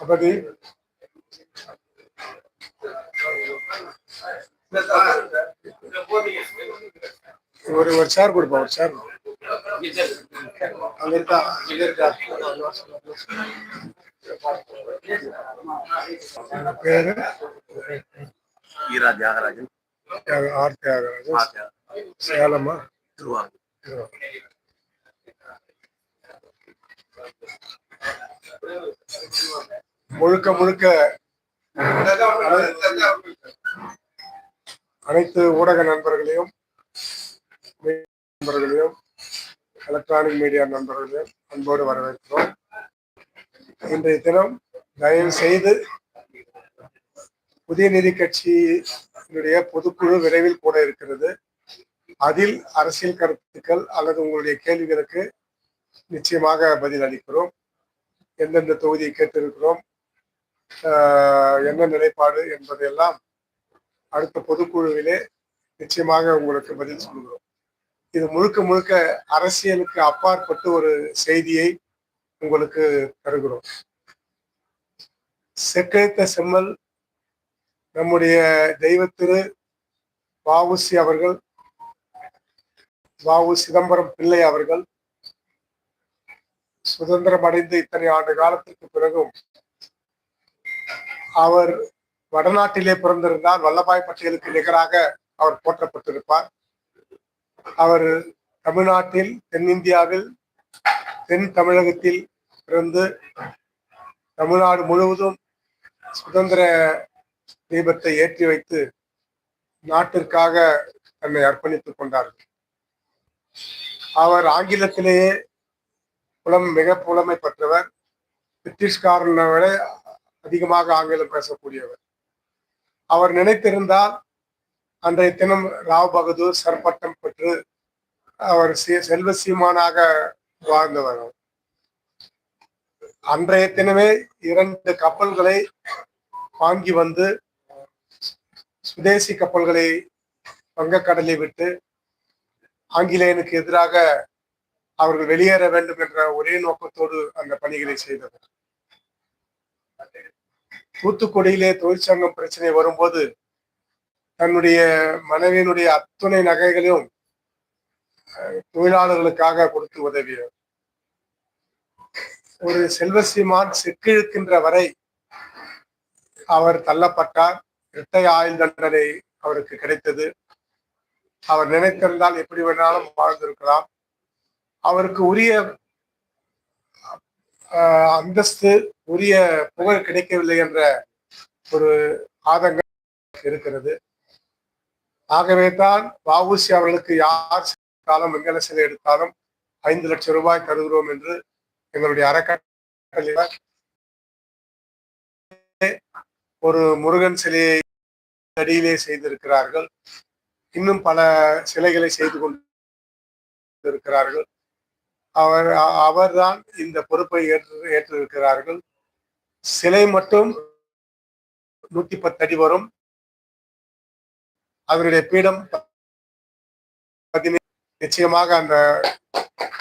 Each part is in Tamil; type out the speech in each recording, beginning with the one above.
அப்படி ஒரு ஒரு சேர் கொடுப்போம் ஒரு சேர் அங்க இருக்கா இங்க இருக்கா பேரு ஈரா தியாகராஜன். தியாக- ஆர் தியாகராஜன். சேலமா? திருவாரூர். முழுக்க முழுக்க அனைத்து ஊடக நண்பர்களையும் நண்பர்களையும் எலக்ட்ரானிக் மீடியா நண்பர்களே அன்போடு வரவேற்கிறோம். இன்றைய தினம் தயவு செய்து புதிய நீதி கட்சியினுடைய பொதுக்குழு விரைவில் கூட இருக்கிறது. அதில் அரசியல் கருத்துக்கள் அல்லது உங்களுடைய கேள்விகளுக்கு நிச்சயமாக பதில் அளிக்கிறோம். எந்தெந்த தொகுதியை கேட்டிருக்கிறோம் ஆஹ் என்ன நிலைப்பாடு என்பதையெல்லாம் அடுத்த பொதுக்குழுவிலே நிச்சயமாக உங்களுக்கு பதில் சொல்கிறோம். இது முழுக்க முழுக்க அரசியலுக்கு அப்பாற்பட்டு ஒரு செய்தியை உங்களுக்கு தருகிறோம். செக்கழித்த செம்மல் நம்முடைய தெய்வத்திரு வஉசி அவர்கள் வாவு சிதம்பரம் பிள்ளை அவர்கள் சுதந்திரம் அடைந்து இத்தனை ஆண்டு காலத்திற்கு பிறகும் அவர் வடநாட்டிலே பிறந்திருந்தால் வல்லபாய் பட்டேலுக்கு நிகராக அவர் போற்றப்பட்டிருப்பார். அவர் தமிழ்நாட்டில் தென்னிந்தியாவில் தென் தமிழகத்தில் பிறந்து தமிழ்நாடு முழுவதும் சுதந்திர தீபத்தை ஏற்றி வைத்து நாட்டிற்காக தன்னை அர்ப்பணித்துக் கொண்டார்கள் அவர் ஆங்கிலத்திலேயே புலம் மிக புலமை பெற்றவர். பிரிட்டிஷ்காரனை விட அதிகமாக ஆங்கிலம் பேசக்கூடியவர். அவர் நினைத்திருந்தால் அன்றைய தினம் ராவ் பகதூர் சர்பட்டம் பெற்று அவர் செல்வ சீமானாக வாழ்ந்தவர் அன்றைய தினமே இரண்டு கப்பல்களை வாங்கி வந்து சுதேசி கப்பல்களை வங்கக்கடலை விட்டு ஆங்கிலேயனுக்கு எதிராக அவர்கள் வெளியேற வேண்டும் என்ற ஒரே நோக்கத்தோடு அந்த பணிகளை செய்தவர். தூத்துக்குடியிலே தொழிற்சங்கம் பிரச்சனை வரும்போது தன்னுடைய மனைவியினுடைய அத்துணை நகைகளையும் தொழிலாளர்களுக்காக கொடுத்து உதவியவர். ஒரு செல்வசிமான் செக்கிழுக்கின்ற வரை அவர் தள்ளப்பட்டார். இரட்டை ஆயுள் தண்டனை அவருக்கு கிடைத்தது. அவர் நினைத்திருந்தால் எப்படி வேணாலும் வாழ்ந்திருக்கலாம். அவருக்கு உரிய அந்தஸ்து உரிய புகழ் கிடைக்கவில்லை என்ற ஒரு ஆதங்கம் இருக்கிறது. ஆகவே தான் வஉசி அவர்களுக்கு யார் காலம் வெங்கல சிலை எடுத்தாலும் ஐந்து லட்சம் ரூபாய் தருகிறோம் என்று எங்களுடைய அறக்கட்டளை ஒரு முருகன் சிலையை அடியிலே செய்திருக்கிறார்கள். இன்னும் பல சிலைகளை செய்து கொண்டு இருக்கிறார்கள் அவர் அவர்தான் இந்த பொறுப்பை ஏற்று ஏற்றிருக்கிறார்கள். சிலை மட்டும் நூத்தி பத்து அடி வரும். அவருடைய பீடம் நிச்சயமாக அந்த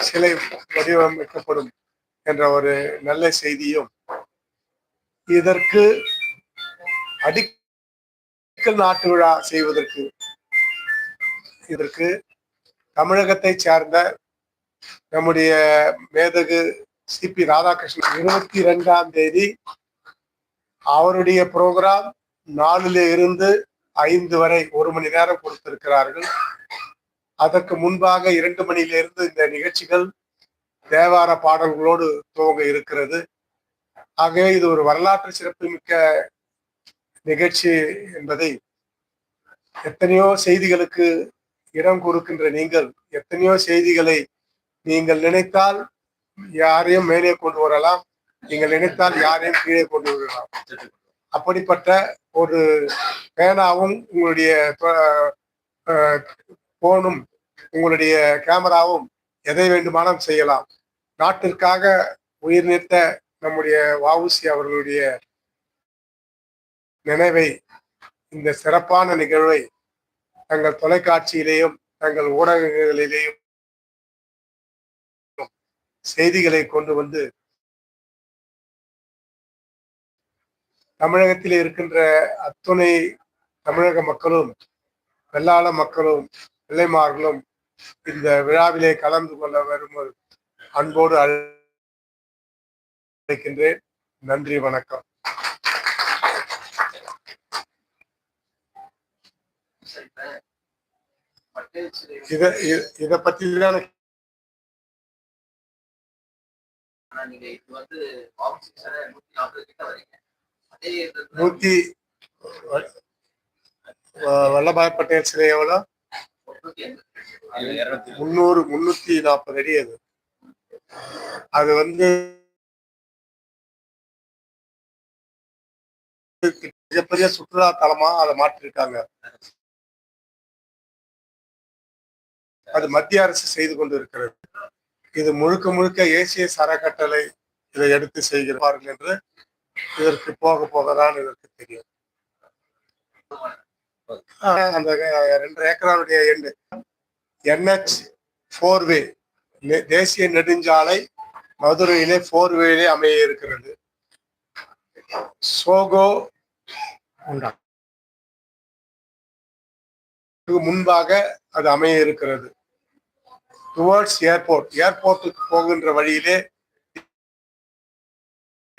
சிலை வடிவமைக்கப்படும் என்ற ஒரு நல்ல செய்தியும் இதற்கு அடிக்கல் நாட்டு விழா செய்வதற்கு இதற்கு தமிழகத்தை சார்ந்த நம்முடைய மேதகு சிபி ராதாகிருஷ்ணன் இருபத்தி இரண்டாம் தேதி அவருடைய புரோகிராம் நாலுல இருந்து ஐந்து வரை ஒரு மணி நேரம் கொடுத்திருக்கிறார்கள். அதற்கு முன்பாக இரண்டு மணியிலிருந்து இந்த நிகழ்ச்சிகள் தேவார பாடல்களோடு துவங்க இருக்கிறது. ஆகவே இது ஒரு வரலாற்று சிறப்புமிக்க நிகழ்ச்சி என்பதை எத்தனையோ செய்திகளுக்கு இடம் கொடுக்கின்ற நீங்கள் எத்தனையோ செய்திகளை நீங்கள் நினைத்தால் யாரையும் மேலே கொண்டு வரலாம் நீங்கள் நினைத்தால் யாரையும் கீழே கொண்டு வரலாம். அப்படிப்பட்ட ஒரு பேனாவும் உங்களுடைய போனும் உங்களுடைய கேமராவும் எதை வேண்டுமானாலும் செய்யலாம். நாட்டிற்காக உயிர் நீத்த நம்முடைய வஉசி அவர்களுடைய நினைவை இந்த சிறப்பான நிகழ்வை தங்கள் தொலைக்காட்சியிலேயும் தங்கள் ஊடகங்களிலேயும் செய்திகளை கொண்டு வந்து தமிழகத்தில் இருக்கின்ற அத்துணை தமிழக மக்களும் வெள்ளாள மக்களும் பிள்ளைமார்களும் இந்த விழாவிலே கலந்து கொள்ள வரும் அன்போடு அழைக்கின்றேன். நன்றி வணக்கம். இத இத பத்தி தான் நீங்க இது வந்து நூத்தி நாற்பது கிட்ட வரீங்க. நூத்தி வல்லபாய் பட்டேல் சிலை எவ்வளோ? முன்னூறு முன்னூத்தி நாற்பது அடி அது. அது வந்து மிகப்பெரிய சுற்றுலா தலமா அதை மாற்றிருக்காங்க. அது மத்திய அரசு செய்து கொண்டு இருக்கிறது இது முழுக்க முழுக்க ஏசிய சரக்கட்டளை இதை எடுத்து செய்கிறார்கள் என்று இதற்கு போக போக தான் இதற்கு தெரியும். அந்த ரெண்டு ஏக்கராவுடைய எண்டு என்ஹெச் ஃபோர்வே தேசிய நெடுஞ்சாலை மதுரையிலே ஃபோர்வேலே அமைய இருக்கிறது சோகோ உண்டா? முன்பாக அது அமைய இருக்கிறது டுவர்ட்ஸ் ஏர்போர்ட் ஏர்போர்ட்டுக்கு போகின்ற வழியிலே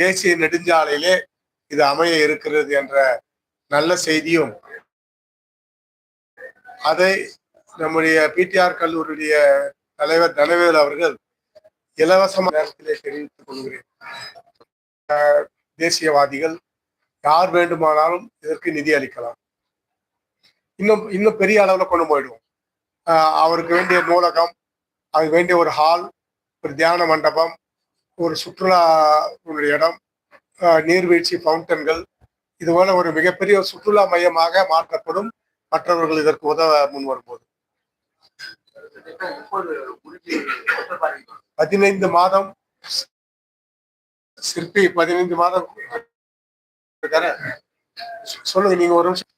தேசிய நெடுஞ்சாலையிலே இது அமைய இருக்கிறது என்ற நல்ல செய்தியும் அதை நம்முடைய பிடிஆர் கல்லூரியுடைய தலைவர் தனவேல் அவர்கள் இலவச நேரத்திலே தெரிவித்துக் கொள்கிறேன். தேசியவாதிகள் யார் வேண்டுமானாலும் இதற்கு நிதி அளிக்கலாம். இன்னும் இன்னும் பெரிய அளவுல கொண்டு போயிடுவோம். அஹ் அவருக்கு வேண்டிய நூலகம் அதுக்கு வேண்டிய ஒரு ஹால் ஒரு தியான மண்டபம் ஒரு சுற்றுலா இடம் நீர்வீழ்ச்சி ஃபவுண்டன்கள் இது போல ஒரு மிகப்பெரிய ஒரு சுற்றுலா மையமாக மாற்றப்படும். மற்றவர்கள் இதற்கு உதவ முன் வரும்போது. பதினைந்து மாதம் சிற்பி பதினைந்து மாதம் சொல்லுங்க நீங்க ஒரு நிமிஷம்.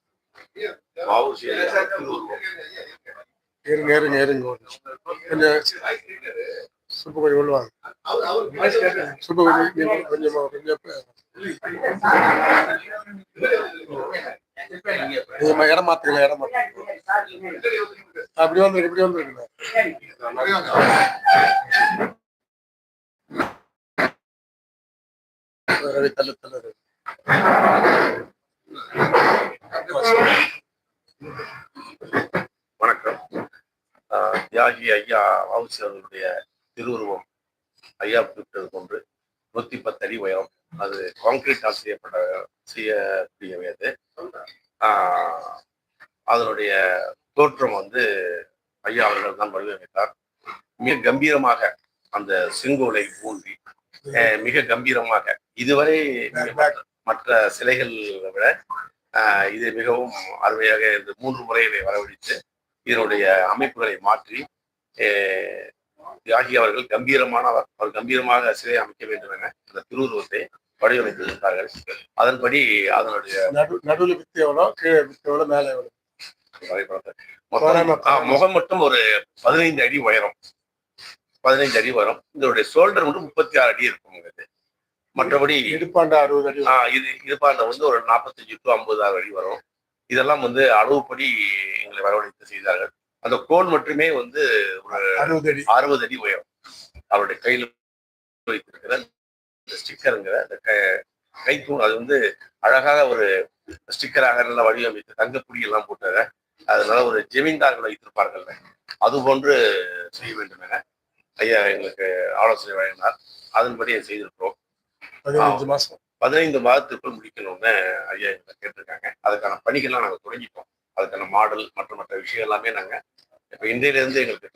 இருங்க இருங்க இருங்க ஒரு நிமிஷம். கொஞ்சம் சுப்பு கொஞ்சம் சுப்பு கொஞ்சம் கொஞ்சம் கொஞ்சம் இடம் மாத்துங்க இடம் மாத்துங்க அப்படி வந்து இப்படி வந்து ரவி தள்ளு தள்ளு வணக்கம். ஆஹ் தியாகி ஐயா வஉசி அவர்களுடைய திருவுருவம் ஐயா குறிப்பிட்டது கொண்டு நூத்தி பத்து அடி உயரம். அது காங்கிரீட் செய்யப்பட்ட செய்யக்கூடியவை அது. ஆஹ் அதனுடைய தோற்றம் வந்து ஐயா அவர்கள் தான் வடிவமைத்தார். மிக கம்பீரமாக அந்த செங்கோலை ஊன்றி அஹ் மிக கம்பீரமாக இதுவரை மற்ற- சிலைகள் விட ஆஹ் இது மிகவும் அருமையாக இந்த மூன்று முறைகளை வரவழைத்து இதனுடைய அமைப்புகளை மாற்றி தியாகி அவர்கள் கம்பீரமானவர். அவர் கம்பீரமாக சிலை அமைக்க வேண்டும் என அந்த திருவுருவத்தை வடிவமைத்திருந்தார்கள் அதன்படி அதனுடைய நடு நடுவுல வித்து எவ்வளோ கீழே வித்து எவ்வளோ மேலே எவ்வளோ? முகம் மட்டும் ஒரு பதினைந்து அடி உயரம். பதினைந்து அடி வரும் இதனுடைய ஷோல்டர் மட்டும் முப்பத்தி ஆறு அடி இருக்கும் மற்றபடி இடுப்பாண்ட அறுபது அடி இது பாருங்க வந்து ஒரு நாற்பத்தஞ்சு டு ஐம்பது அடி வரும். இதெல்லாம் வந்து அளவுப்படி எங்களை வரவழைத்து செய்தார்கள். அந்த கோல் மட்டுமே வந்து ஒரு அறுபது அடி. அறுபது அடி உயரம். அவருடைய கையில் வைத்திருக்கிற இந்த ஸ்டிக்கருங்கிற அந்த க- கைத்தூண் அது வந்து அழகாக ஒரு ஸ்டிக்கராக நல்லா வடிவமைத்து தங்கப்புடி எல்லாம் போட்டத அதனால ஒரு ஜெமீன்தார்கள் வைத்திருப்பார்கள். அது போன்று செய்ய வேண்டும் என ஐயா எங்களுக்கு ஆலோசனை வழங்கினார். அதன்படி செய்திருக்கிறோம். பதினஞ்சு மாசம். பதினைந்து மாதத்துக்குள் முடிக்கணும்னு ஐயா எங்களை கேட்டிருக்காங்க. அதுக்கான பணிகள்லாம் நாங்கள் தொடங்கிட்டோம். அதுக்கான மாடல் மற்ற மற்ற விஷயம் எல்லாமே நாங்கள் இப்போ இன்றையிலேருந்து எங்களுக்கு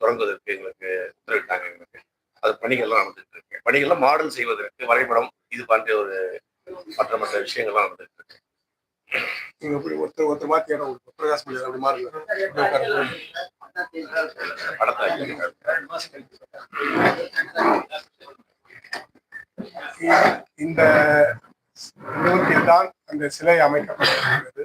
தொடங்குவதற்கு எங்களுக்கு உத்தரவிட்டாங்க எங்களுக்கு. அது பணிகள்லாம் நடந்துட்டு இருக்கு. பணிகள்லாம் மாடல் செய்வதற்கு வரைபடம் இது போன்ற ஒரு மற்ற மற்ற விஷயங்கள்லாம் நடந்துட்டு இருக்கு. நீங்க ஒருத்தர் ஒருத்தர் மாத்தி இடம் பிரகாஷ் அப்படி மாறுங்க இந்த இடத்தில் தான் அந்த சிலை அமைக்கப்பட்டிருக்கிறது.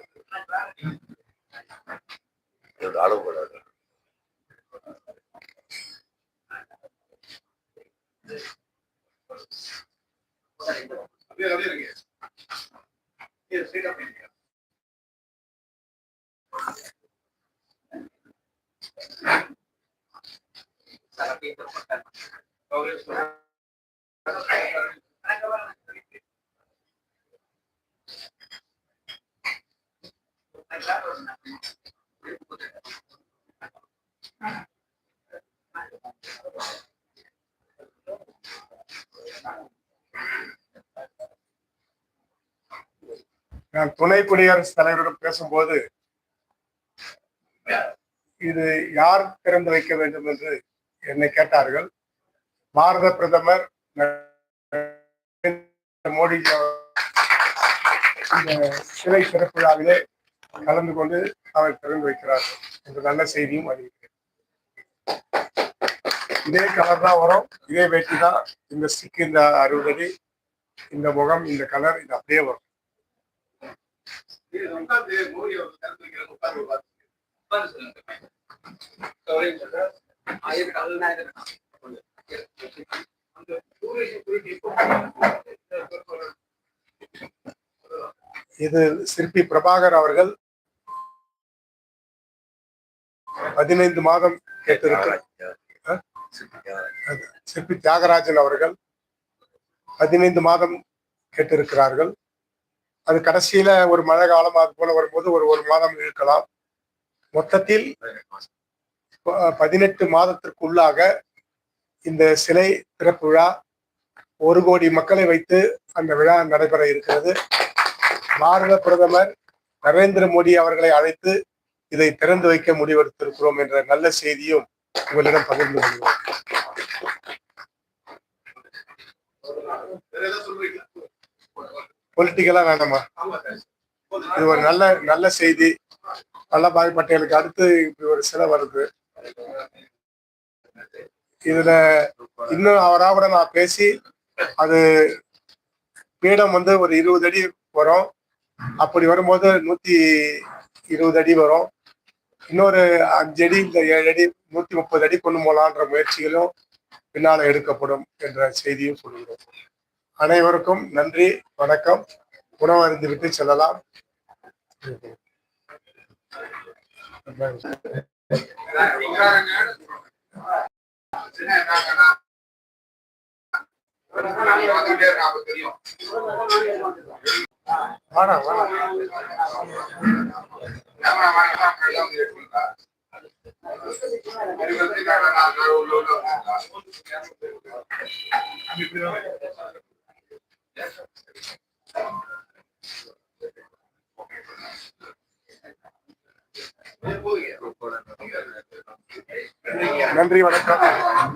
நான் துணை குடியரசுத் தலைவரிடம் பேசும்போது இது யார் திறந்து வைக்க வேண்டும் என்று என்னை கேட்டார்கள். பாரத பிரதமர் மோடி இந்த சிலை திறப்பு விழாவிலே கலந்து கொண்டு அவர் திறந்து வைக்கிறார்கள் என்ற நல்ல செய்தியும் அறிவிக்கிறேன். இதே கலர் தான் வரும். இதே வேட்டி தான். இந்த ஸ்டிக் இந்த அறுபது இந்த முகம் இந்த கலர் இது அப்படியே வரும். இது சிற்பி பிரபாகர் அவர்கள் பதினைந்து மாதம் கேட்டிருக்கிறார். சிற்பி தியாகராஜன் அவர்கள் பதினைந்து மாதம் கேட்டிருக்கிறார்கள். அது கடைசியில ஒரு மழை காலம் அது போல வரும்போது ஒரு ஒரு மாதம் இருக்கலாம் மொத்தத்தில் பதினெட்டு மாதத்திற்குள்ளாக இந்த சிலை திறப்பு விழா ஒரு கோடி மக்களை வைத்து அந்த விழா நடைபெற இருக்கிறது. பாரத பிரதமர் நரேந்திர மோடி அவர்களை அழைத்து இதை திறந்து வைக்க முடிவெடுத்திருக்கிறோம் என்ற நல்ல செய்தியும் உங்களிடம் பகிர்ந்து கொள்கிறோம் பொலிட்டிக்கலா வேண்டாமா இது ஒரு நல்ல நல்ல செய்தி. வல்லபாய் பட்டேலுக்கு அடுத்து இப்படி ஒரு சிலை வருது. இதுல இன்னும் அவராக நான் பேசி அது பீடம் வந்து ஒரு இருபது அடி வரும். அப்படி வரும்போது நூத்தி இருபது அடி வரும். இன்னொரு அஞ்சு அடி இந்த ஏழு அடி நூத்தி முப்பது அடி கொண்டு போகலான்ற முயற்சிகளும் பின்னால எடுக்கப்படும் என்ற செய்தியும் சொல்கிறோம் அனைவருக்கும் நன்றி வணக்கம். உணவு அருந்திவிட்டு செல்லலாம். வேணாம் வேணாம் நன்றி வணக்கம்.